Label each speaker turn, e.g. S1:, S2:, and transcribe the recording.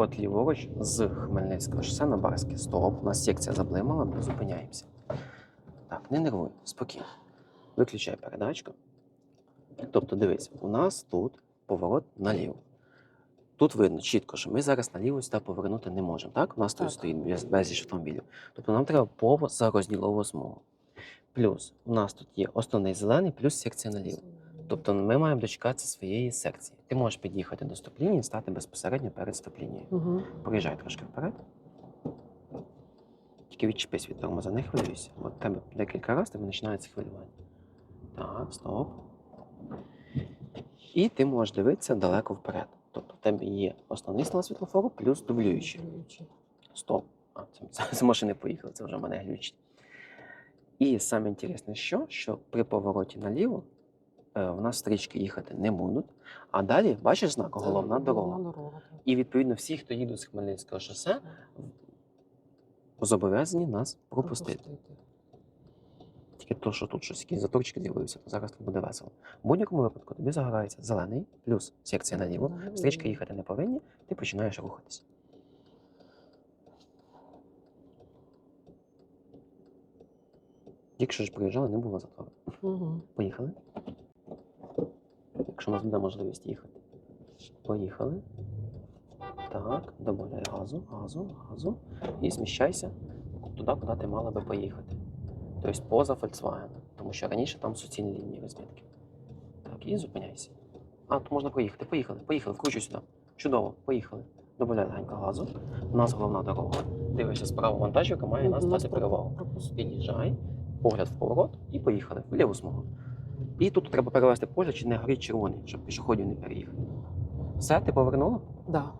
S1: поворот ліворуч з Хмельницького шосе на Барське. Стоп, у нас секція заблимала, ми зупиняємося. Так, не нервуй, спокійно. Виключай передачку. Тобто, дивись, у нас тут поворот наліво. Тут видно чітко, що ми зараз наліво сюди повернути не можемо. Так? У нас тут стоїть без- безліч автомобілів. Тобто нам треба поза розділову смугу. Плюс у нас тут є основний зелений, плюс секція наліво. Тобто ми маємо дочекатися своєї секції. Ти можеш під'їхати до стоп-лінії і стати безпосередньо перед стоп-лінією.
S2: Угу.
S1: Проїжджай трошки вперед. Тільки відчепись від тормоза, не хвилюйся. От тебе декілька разів тебе починається хвилювання. Так, стоп. І ти можеш дивитися далеко вперед. Тобто в тебе є основний сигнал світлофору плюс дублюючий. Стоп. А, це, це, це машини поїхали, це вже мене глючить. І саме інтересне, що, що при повороті наліво в нас стрічки їхати не будуть. А далі, бачиш знак головна дорога.
S2: дорога.
S1: І відповідно всі, хто їде з Хмельницького шосе, зобов'язані нас пропустити. Тільки то, що тут щось якісь заторчики з'явилися, то зараз тут буде весело. В будь-якому випадку тобі загорається зелений, плюс секція наліво. Стрічки їхати не повинні, ти починаєш рухатися. Якщо ж приїжджали, не було затору.
S2: Угу.
S1: Поїхали. Якщо у нас буде можливість їхати. Поїхали. Так, добавляй газу, газу, газу. І зміщайся туди, куди ти мала би поїхати. Тобто поза Volkswagen. Тому що раніше там суцільні лінії розмітки. Так, і зупиняйся. А, тут можна поїхати. Поїхали, поїхали, вкручуй сюди. Чудово, поїхали. Добавляй легенько газу. У нас головна дорога. Дивишся, справа вантажівка має нас дати перевагу. Під'їжджай, погляд в поворот і поїхали в ліву смугу. І тут треба перевести погляд, чи не горить червоний, щоб пішоходів не переїхати. Все, ти повернула?
S2: Да.